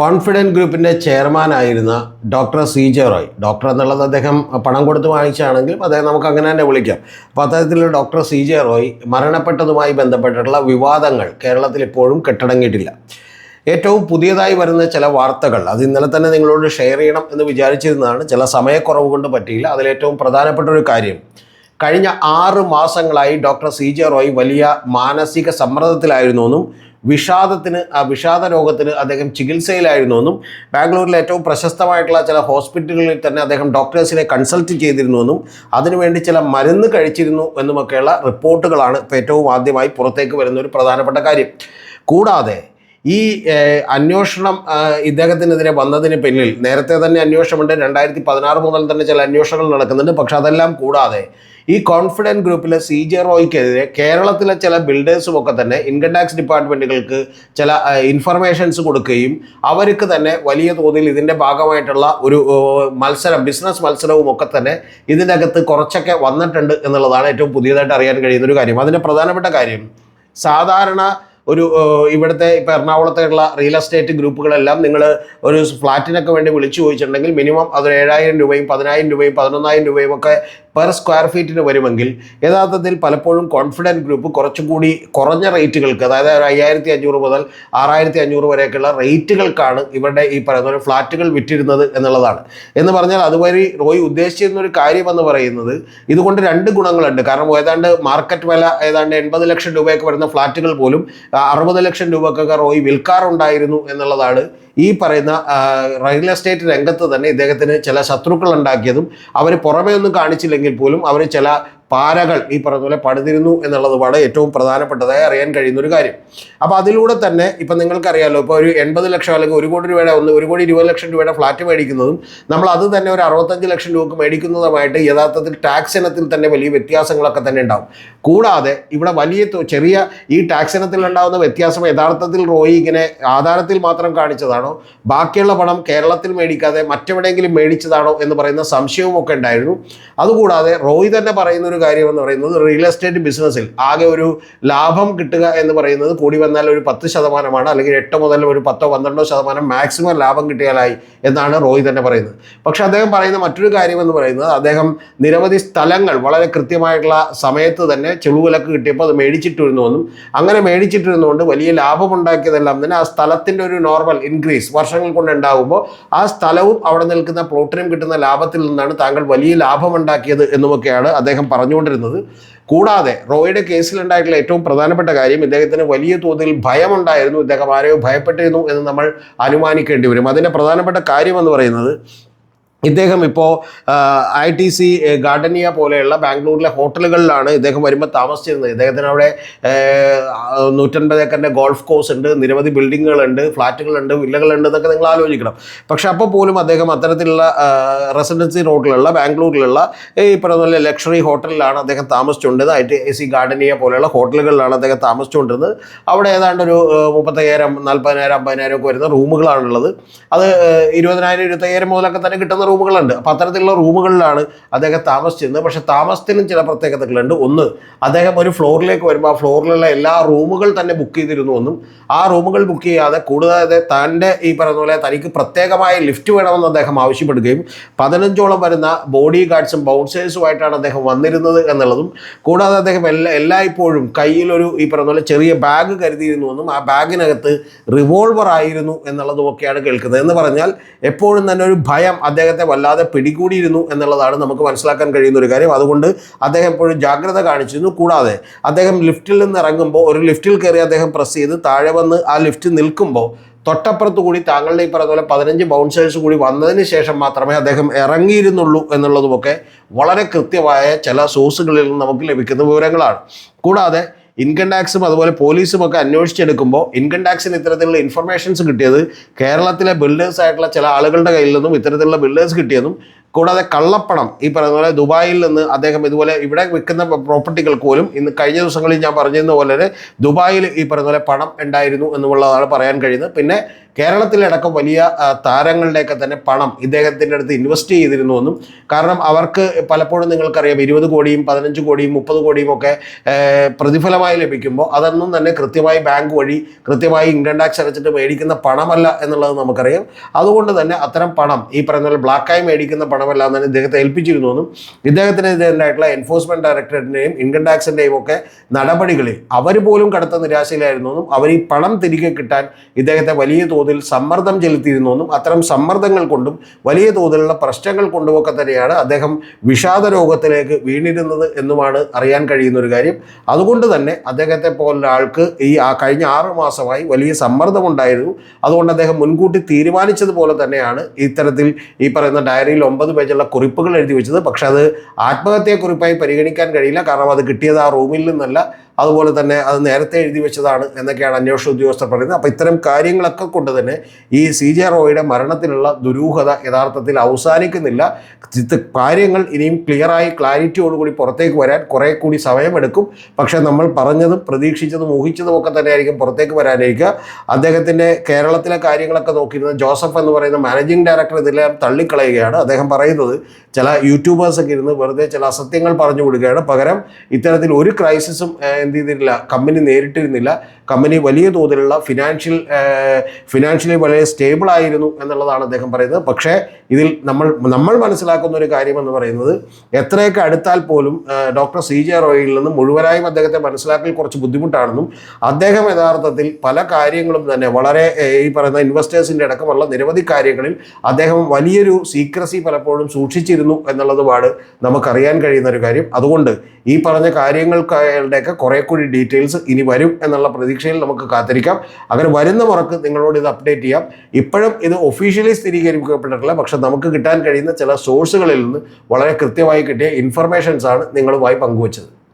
Confident ഗ്രൂപ്പിന്റെ ചെയർമാനായിരുന്ന doctor C J Roy. Doctor എന്നുള്ളത് അദ്ദേഹം പണം കൊടുത്ത് വാങ്ങിച്ചാണെങ്കിൽ അദ്ദേഹം നമുക്ക് അങ്ങനെ തന്നെ വിളിക്കാം. അപ്പോൾ അത്തരത്തിലുള്ള ഡോക്ടർ സി ജെ റോയ് മരണപ്പെട്ടതുമായി ബന്ധപ്പെട്ടിട്ടുള്ള വിവാദങ്ങൾ കേരളത്തിൽ ഇപ്പോഴും കെട്ടടങ്ങിയിട്ടില്ല. ഏറ്റവും പുതിയതായി വരുന്ന ചില വാർത്തകൾ അത് ഇന്നലെ തന്നെ നിങ്ങളോട് ഷെയർ ചെയ്യണം എന്ന് വിചാരിച്ചിരുന്നതാണ്. ചില സമയക്കുറവ് കൊണ്ട് പറ്റിയില്ല. അതിലേറ്റവും പ്രധാനപ്പെട്ട ഒരു കാര്യം കഴിഞ്ഞ ആറ് മാസങ്ങളായി ഡോക്ടർ സി ജെ റോയ് വലിയ മാനസിക സമ്മർദ്ദത്തിലായിരുന്നു എന്നും വിഷാദത്തിന് ആ വിഷാദ രോഗത്തിന് അദ്ദേഹം ചികിത്സയിലായിരുന്നു എന്നും ബാംഗ്ലൂരിലെ ഏറ്റവും പ്രശസ്തമായിട്ടുള്ള ചില ഹോസ്പിറ്റലുകളിൽ തന്നെ അദ്ദേഹം ഡോക്ടേഴ്സിനെ കൺസൾട്ട് ചെയ്തിരുന്നു എന്നും അതിനുവേണ്ടി ചില മരുന്ന് കഴിച്ചിരുന്നു എന്നുമൊക്കെയുള്ള റിപ്പോർട്ടുകളാണ് ഇപ്പോൾ ഏറ്റവും ആദ്യമായി പുറത്തേക്ക് വരുന്ന ഒരു പ്രധാനപ്പെട്ട കാര്യം. കൂടാതെ ഈ അന്വേഷണം ഇദ്ദേഹത്തിനെതിരെ വന്നതിന് പിന്നിൽ നേരത്തെ തന്നെ അന്വേഷണമുണ്ട്. രണ്ടായിരത്തി പതിനാറ് മുതൽ തന്നെ ചില അന്വേഷണങ്ങൾ നടക്കുന്നുണ്ട്. പക്ഷെ അതെല്ലാം കൂടാതെ ഈ കോൺഫിഡന്റ് ഗ്രൂപ്പിലെ സി ജെ റോയ്ക്കെതിരെ കേരളത്തിലെ ചില ബിൽഡേഴ്സും ഒക്കെ തന്നെ ഇൻകം ടാക്സ് ഡിപ്പാർട്ട്മെന്റുകൾക്ക് ചില ഇൻഫർമേഷൻസ് കൊടുക്കുകയും അവർക്ക് തന്നെ വലിയ തോതിൽ ഇതിന്റെ ഭാഗമായിട്ടുള്ള ഒരു മത്സരം ബിസിനസ് മത്സരവും ഒക്കെ തന്നെ ഇതിനകത്ത് കുറച്ചൊക്കെ വന്നിട്ടുണ്ട് എന്നുള്ളതാണ് ഏറ്റവും പുതിയതായിട്ട് അറിയാൻ കഴിയുന്ന ഒരു കാര്യം. അതിന്റെ പ്രധാനപ്പെട്ട കാര്യം സാധാരണ ഒരു ഇവിടുത്തെ ഇപ്പം എറണാകുളത്തുള്ള റിയൽ എസ്റ്റേറ്റ് ഗ്രൂപ്പുകളെല്ലാം നിങ്ങൾ ഒരു ഫ്ലാറ്റിനൊക്കെ വേണ്ടി വിളിച്ചു ചോദിച്ചിട്ടുണ്ടെങ്കിൽ മിനിമം അതൊരു ഏഴായിരം രൂപയും പതിനായിരം രൂപയും പതിനൊന്നായിരം രൂപയും ഒക്കെ പെർ സ്ക്വയർ ഫീറ്റിന് വരുമെങ്കിൽ യഥാർത്ഥത്തിൽ പലപ്പോഴും കോൺഫിഡന്റ് ഗ്രൂപ്പ് കുറച്ചുകൂടി കുറഞ്ഞ റേറ്റുകൾക്ക് അതായത് ഒരു അയ്യായിരത്തി അഞ്ഞൂറ് മുതൽ ആറായിരത്തി അഞ്ഞൂറ് വരെയൊക്കെയുള്ള റേറ്റുകൾക്കാണ് ഇവരുടെ ഈ പറയുന്ന ഫ്ലാറ്റുകൾ വിറ്റിരുന്നത് എന്നുള്ളതാണ്. എന്ന് പറഞ്ഞാൽ അതുവഴി റോയ് ഉദ്ദേശിച്ചിരുന്ന ഒരു കാര്യമെന്ന് പറയുന്നത് ഇതുകൊണ്ട് രണ്ട് ഗുണങ്ങളുണ്ട്. കാരണം ഏതാണ്ട് മാർക്കറ്റ് വില ഏതാണ്ട് എൺപത് ലക്ഷം രൂപയൊക്കെ വരുന്ന ഫ്ലാറ്റുകൾ പോലും അറുപത് ലക്ഷം രൂപക്കൊക്കെ റോയി വിൽക്കാറുണ്ടായിരുന്നു എന്നുള്ളതാണ് ഈ പറയുന്ന റിയൽ എസ്റ്റേറ്റ് രംഗത്ത് തന്നെ ഇദ്ദേഹത്തിന് ചില ശത്രുക്കൾ ഉണ്ടാക്കിയതും അവർ പുറമേ ഒന്നും കാണിച്ചില്ലെങ്കിൽ പോലും അവർ ചില പാരകൾ ഈ പറഞ്ഞ പോലെ പണിതിരുന്നു എന്നുള്ളതുമാണ് ഏറ്റവും പ്രധാനപ്പെട്ടതായി അറിയാൻ കഴിയുന്ന ഒരു കാര്യം. അപ്പോൾ അതിലൂടെ തന്നെ ഇപ്പം നിങ്ങൾക്കറിയാലോ ഇപ്പോൾ ഒരു എൺപത് ലക്ഷം അല്ലെങ്കിൽ ഒരു കോടി രൂപയുടെ ഒന്ന് ഒരു കോടി ഇരുപത് ലക്ഷം രൂപയുടെ ഫ്ലാറ്റ് മേടിക്കുന്നതും നമ്മൾ അത് തന്നെ ഒരു അറുപത്തഞ്ച് ലക്ഷം രൂപക്ക് മേടിക്കുന്നതുമായിട്ട് യഥാർത്ഥത്തിൽ ടാക്സ് ഇനത്തിൽ തന്നെ വലിയ വ്യത്യാസങ്ങളൊക്കെ തന്നെ ഉണ്ടാവും. കൂടാതെ ഇവിടെ വലിയ ചെറിയ ഈ ടാക്സ് ഇനത്തിൽ ഉണ്ടാകുന്ന വ്യത്യാസം യഥാർത്ഥത്തിൽ റോയി ഇങ്ങനെ ആധാരത്തിൽ മാത്രം കാണിച്ചതാണോ? ബാക്കിയുള്ള പണം കേരളത്തിൽ മേടിക്കാതെ മറ്റെവിടെയെങ്കിലും മേടിച്ചതാണോ എന്ന് പറയുന്ന സംശയവും ഒക്കെ ഉണ്ടായിരുന്നു. അതുകൂടാതെ റോയി തന്നെ പറയുന്ന ഒരു കാര്യം എന്ന് പറയുന്നത് റിയൽ എസ്റ്റേറ്റ് ബിസിനസ്സിൽ ആകെ ഒരു ലാഭം കിട്ടുക എന്ന് പറയുന്നത് കൂടി വന്നാൽ ഒരു പത്ത് ശതമാനമാണ് അല്ലെങ്കിൽ എട്ട് മുതൽ ഒരു പത്തോ പന്ത്രണ്ടോ ശതമാനം മാക്സിമം ലാഭം കിട്ടിയാലായി എന്നാണ് റോയ് തന്നെ പറയുന്നത്. പക്ഷെ അദ്ദേഹം പറയുന്ന മറ്റൊരു കാര്യം എന്ന് പറയുന്നത് അദ്ദേഹം നിരവധി സ്ഥലങ്ങൾ വളരെ കൃത്യമായിട്ടുള്ള സമയത്ത് തന്നെ ചെളുവിലക്ക് കിട്ടിയപ്പോൾ അത് മേടിച്ചിട്ടിരുന്നുവെന്നും അങ്ങനെ മേടിച്ചിട്ടിരുന്നുകൊണ്ട് വലിയ ലാഭമുണ്ടാക്കിയതെല്ലാം തന്നെ ആ സ്ഥലത്തിന്റെ ഒരു നോർമൽ ഇൻക്രീസ് വർഷങ്ങൾ കൊണ്ട് ഉണ്ടാകുമ്പോൾ ആ സ്ഥലവും അവിടെ നിൽക്കുന്ന പ്ലോട്ടിനും കിട്ടുന്ന ലാഭത്തിൽ നിന്നാണ് താങ്കൾ വലിയ ലാഭമുണ്ടാക്കിയത് എന്നുമൊക്കെയാണ് അദ്ദേഹം പറഞ്ഞുകൊണ്ടിരുന്നത്. കൂടാതെ റോയുടെ കേസിലുണ്ടായിട്ടുള്ള ഏറ്റവും പ്രധാനപ്പെട്ട കാര്യം ഇദ്ദേഹത്തിന് വലിയ തോതിൽ ഭയമുണ്ടായിരുന്നു. ഇദ്ദേഹം ആരെയോ ഭയപ്പെട്ടിരുന്നു എന്ന് നമ്മൾ അനുമാനിക്കേണ്ടി വരും. അതിന്റെ പ്രധാനപ്പെട്ട കാര്യം എന്ന് പറയുന്നത് ഇദ്ദേഹം ഇപ്പോൾ ഐ ടി സി ഗാർഡനിയ പോലെയുള്ള ബാംഗ്ലൂരിലെ ഹോട്ടലുകളിലാണ് ഇദ്ദേഹം വരുമ്പോൾ താമസിച്ചിരുന്നത്. ഇദ്ദേഹത്തിന് അവിടെ നൂറ്റൻപത് ഏക്കറിന്റെ ഗോൾഫ് കോഴ്സ് ഉണ്ട് നിരവധി ബിൽഡിങ്ങുകളുണ്ട് ഫ്ലാറ്റുകളുണ്ട് വില്ലകളുണ്ട് എന്നൊക്കെ നിങ്ങൾ ആലോചിക്കണം. പക്ഷേ അപ്പോൾ പോലും അദ്ദേഹം അത്തരത്തിലുള്ള റെസിഡൻസി റോഡിലുള്ള ബാംഗ്ലൂരിലുള്ള ഈ പറഞ്ഞ ലക്ഷറി ഹോട്ടലിലാണ് അദ്ദേഹം താമസിച്ചുകൊണ്ടത് ഐ ടി സി ഗാർഡനിയ പോലെയുള്ള ഹോട്ടലുകളിലാണ് അദ്ദേഹം താമസിച്ചുകൊണ്ടിരുന്നത്. അവിടെ ഏതാണ്ട് ഒരു മുപ്പത്തയ്യായിരം നാൽപ്പതിനായിരം അമ്പതിനായിരം ഒക്കെ വരുന്ന റൂമുകളാണുള്ളത്. അത് ഇരുപതിനായിരം ഇരുപത്തയ്യായിരം മുതലൊക്കെ തന്നെ കിട്ടുന്ന റൂമുകളുണ്ട്. അപ്പോൾ അത്തരത്തിലുള്ള റൂമുകളിലാണ് അദ്ദേഹം താമസിച്ചിരുന്നത് പക്ഷേ താമസത്തിനും ചില പ്രത്യേകതകളുണ്ട്. ഒന്ന് അദ്ദേഹം ഒരു ഫ്ലോറിലേക്ക് വരുമ്പോൾ ആ ഫ്ലോറിലുള്ള എല്ലാ റൂമുകൾ തന്നെ ബുക്ക് ചെയ്തിരുന്നു എന്നും ആ റൂമുകൾ ബുക്ക് ചെയ്യാതെ കൂടാതെ തന്റെ ഈ പറയുന്ന പോലെ തനിക്ക് പ്രത്യേകമായ ലിഫ്റ്റ് വേണമെന്ന് അദ്ദേഹം ആവശ്യപ്പെടുകയും പതിനഞ്ചോളം വരുന്ന ബോഡി ഗാർഡ്സും ബൗൺസേഴ്സുമായിട്ടാണ് അദ്ദേഹം വന്നിരുന്നത് എന്നുള്ളതും കൂടാതെ അദ്ദേഹം എല്ലാ എല്ലായ്പ്പോഴും കയ്യിലൊരു ഈ പറയുന്ന പോലെ ചെറിയ ബാഗ് കരുതിയിരുന്നുവെന്നും ആ ബാഗിനകത്ത് റിവോൾവർ ആയിരുന്നു എന്നുള്ളതും എന്നുള്ളതുമൊക്കെയാണ് കേൾക്കുന്നത്. എന്ന് പറഞ്ഞാൽ എപ്പോഴും തന്നെ ഒരു ഭയം അദ്ദേഹത്തെ വല്ലാതെ പിടികൂടിയിരുന്നു എന്നുള്ളതാണ് നമുക്ക് മനസ്സിലാക്കാൻ കഴിയുന്ന ഒരു കാര്യം. അതുകൊണ്ട് അദ്ദേഹം എപ്പോഴും ജാഗ്രത കാണിച്ചിരുന്നു. കൂടാതെ അദ്ദേഹം ലിഫ്റ്റിൽ നിന്ന് ഇറങ്ങുമ്പോൾ ഒരു ലിഫ്റ്റിൽ കയറി അദ്ദേഹം പ്രസ് ചെയ്ത് താഴെ വന്ന് ആ ലിഫ്റ്റ് നിൽക്കുമ്പോൾ തൊട്ടപ്പുറത്ത് കൂടി താങ്കളുടെ ഈ പറഞ്ഞ പോലെ പതിനഞ്ച് ബൗൺസേഴ്സ് കൂടി വന്നതിന് ശേഷം മാത്രമേ അദ്ദേഹം ഇറങ്ങിയിരുന്നുള്ളൂ എന്നുള്ളതുമൊക്കെ വളരെ കൃത്യമായ ചില സോഴ്സുകളിൽ നിന്ന് നമുക്ക് ലഭിക്കുന്ന വിവരങ്ങളാണ്. കൂടാതെ ഇൻകം ടാക്സും അതുപോലെ പോലീസും ഒക്കെ അന്വേഷിച്ചെടുക്കുമ്പോൾ ഇൻകം ടാക്സിന് ഇത്തരത്തിലുള്ള ഇൻഫർമേഷൻസ് കിട്ടിയത് കേരളത്തിലെ ബിൽഡേഴ്സ് ആയിട്ടുള്ള ചില ആളുകളുടെ കയ്യിൽ നിന്നും ഇത്തരത്തിലുള്ള ബിൽഡേഴ്സ് കിട്ടിയതും കൂടാതെ കള്ളപ്പണം ഈ പറയുന്ന പോലെ ദുബായിൽ നിന്ന് അദ്ദേഹം ഇതുപോലെ ഇവിടെ വിൽക്കുന്ന പ്രോപ്പർട്ടികൾ പോലും ഇന്ന് കഴിഞ്ഞ ദിവസങ്ങളിൽ ഞാൻ പറഞ്ഞിരുന്ന പോലെ ദുബായിൽ ഈ പറയുന്ന പോലെ പണം ഉണ്ടായിരുന്നു എന്നുള്ളതാണ് പറയാൻ കഴിയുന്നത്. പിന്നെ കേരളത്തിലടക്കം വലിയ താരങ്ങളുടെയൊക്കെ തന്നെ പണം ഇദ്ദേഹത്തിന്റെ അടുത്ത് ഇൻവെസ്റ്റ് ചെയ്തിരുന്നു എന്നും കാരണം അവർക്ക് പലപ്പോഴും നിങ്ങൾക്കറിയാം ഇരുപത് കോടിയും പതിനഞ്ച് കോടിയും മുപ്പത് കോടിയും ഒക്കെ പ്രതിഫലമായി ലഭിക്കുമ്പോൾ അതൊന്നും തന്നെ കൃത്യമായി ബാങ്ക് വഴി കൃത്യമായി ഇൻകം ടാക്സ് അടച്ചിട്ട് മേടിക്കുന്ന പണമല്ല എന്നുള്ളത് നമുക്കറിയാം. അതുകൊണ്ട് തന്നെ അത്തരം പണം ഈ പറയുന്ന പോലെ ബ്ലാക്കായി മേടിക്കുന്ന പണമല്ല എന്ന് ഇദ്ദേഹത്തെ ഏൽപ്പിച്ചിരുന്നു എന്നും ഇദ്ദേഹത്തിനെതിരായിട്ടുള്ള എൻഫോഴ്സ്മെന്റ് ഡയറക്ടറേറ്റിന്റെയും ഇൻകം ടാക്സിന്റെയും ഒക്കെ നടപടികളിൽ അവർ പോലും കടുത്ത നിരാശയിലായിരുന്നു എന്നും അവർ ഈ പണം തിരികെ കിട്ടാൻ ഇദ്ദേഹത്തെ വലിയ തോതിൽ സമ്മർദ്ദം ചെലുത്തിയിരുന്നു എന്നും അത്തരം സമ്മർദ്ദങ്ങൾ കൊണ്ടും വലിയ തോതിലുള്ള പ്രശ്നങ്ങൾ കൊണ്ടുമൊക്കെ തന്നെയാണ് അദ്ദേഹം വിഷാദ രോഗത്തിലേക്ക് വീണിരുന്നത് എന്നുമാണ് അറിയാൻ കഴിയുന്ന ഒരു കാര്യം. അതുകൊണ്ട് തന്നെ അദ്ദേഹത്തെ പോലുള്ള ആൾക്ക് ഈ ആ കഴിഞ്ഞ ആറ് മാസമായി വലിയ സമ്മർദ്ദമുണ്ടായിരുന്നു. അതുകൊണ്ട് അദ്ദേഹം മുൻകൂട്ടി തീരുമാനിച്ചതുപോലെ തന്നെയാണ് ഇത്തരത്തിൽ ഈ പറയുന്ന ഡയറിയിൽ ഒമ്പത് പേജുള്ള കുറിപ്പുകൾ എഴുതി വെച്ചത്. പക്ഷെ അത് ആത്മഹത്യാക്കുറിപ്പായി പരിഗണിക്കാൻ കഴിയില്ല. കാരണം അത് കിട്ടിയത് ആ റൂമിൽ നിന്നല്ല. അതുപോലെ തന്നെ അത് നേരത്തെ എഴുതി വെച്ചതാണ് എന്നൊക്കെയാണ് അന്വേഷണ ഉദ്യോഗസ്ഥർ പറയുന്നത്. അപ്പോൾ ഇത്തരം കാര്യങ്ങളൊക്കെ കൊണ്ട് തന്നെ ഈ സി ജെ റോയുടെ മരണത്തിലുള്ള ദുരൂഹത യഥാർത്ഥത്തിൽ അവസാനിക്കുന്നില്ല. കാര്യങ്ങൾ ഇനിയും ക്ലിയറായി ക്ലാരിറ്റിയോടുകൂടി പുറത്തേക്ക് വരാൻ കുറേ കൂടി സമയമെടുക്കും. പക്ഷേ നമ്മൾ പറഞ്ഞതും പ്രതീക്ഷിച്ചതും ഊഹിച്ചതും ഒക്കെ തന്നെ ആയിരിക്കും പുറത്തേക്ക് വരാനിരിക്കുക. അദ്ദേഹത്തിന്റെ കേരളത്തിലെ കാര്യങ്ങളൊക്കെ നോക്കിയിരുന്ന ജോസഫ് എന്ന് പറയുന്ന മാനേജിംഗ് ഡയറക്ടർ ഇതെല്ലാം തള്ളിക്കളയുകയാണ്. അദ്ദേഹം പറയുന്നത് ചില യൂട്യൂബേഴ്സൊക്കെ ഇരുന്ന് വെറുതെ ചില അസത്യങ്ങൾ പറഞ്ഞു കൊടുക്കുകയാണ്. പകരം ഇത്തരത്തിൽ ഒരു ക്രൈസിസും എന്ത് ചെയ്തിട്ടില്ല കമ്പനി നേരിട്ടിരുന്നില്ല. കമ്പനി വലിയ തോതിലുള്ള ഫിനാൻഷ്യൽ ഫിനാൻഷ്യലി വളരെ സ്റ്റേബിൾ ആയിരുന്നു എന്നുള്ളതാണ് അദ്ദേഹം പറയുന്നത്. പക്ഷേ ഇതിൽ നമ്മൾ നമ്മൾ മനസ്സിലാക്കുന്ന ഒരു കാര്യം എന്ന് പറയുന്നത് എത്രയൊക്കെ അടുത്താൽ പോലും ഡോക്ടർ സി ജെ റോയിൽ നിന്ന് മുഴുവനായും അദ്ദേഹത്തെ മനസ്സിലാക്കൽ കുറച്ച് ബുദ്ധിമുട്ടാണെന്നും അദ്ദേഹം യഥാർത്ഥത്തിൽ പല കാര്യങ്ങളും തന്നെ വളരെ ഈ പറയുന്ന ഇൻവെസ്റ്റേഴ്സിന്റെ അടക്കമുള്ള നിരവധി കാര്യങ്ങളിൽ അദ്ദേഹം വലിയൊരു സീക്രസി പലപ്പോഴും സൂക്ഷിച്ചിരുന്നു എന്നുള്ളതുമാണ് നമുക്കറിയാൻ കഴിയുന്ന ഒരു കാര്യം. അതുകൊണ്ട് ഈ പറഞ്ഞ കാര്യങ്ങൾക്കുടെയൊക്കെ കുറേ കൂടി ഡീറ്റെയിൽസ് ഇനി വരും എന്നുള്ള പ്രതീക്ഷയിൽ നമുക്ക് കാത്തിരിക്കാം. അങ്ങനെ വരുന്ന മുറക്ക് നിങ്ങളോട് ഇത് അപ്ഡേറ്റ് ചെയ്യാം. ഇപ്പോഴും ഇത് ഒഫീഷ്യലി സ്ഥിരീകരിക്കപ്പെട്ടിട്ടില്ല. പക്ഷെ നമുക്ക് കിട്ടാൻ കഴിയുന്ന ചില സോഴ്സുകളിൽ നിന്ന് വളരെ കൃത്യമായി കിട്ടിയ ഇൻഫർമേഷൻസ് ആണ് നിങ്ങളുമായി പങ്കുവച്ചത്.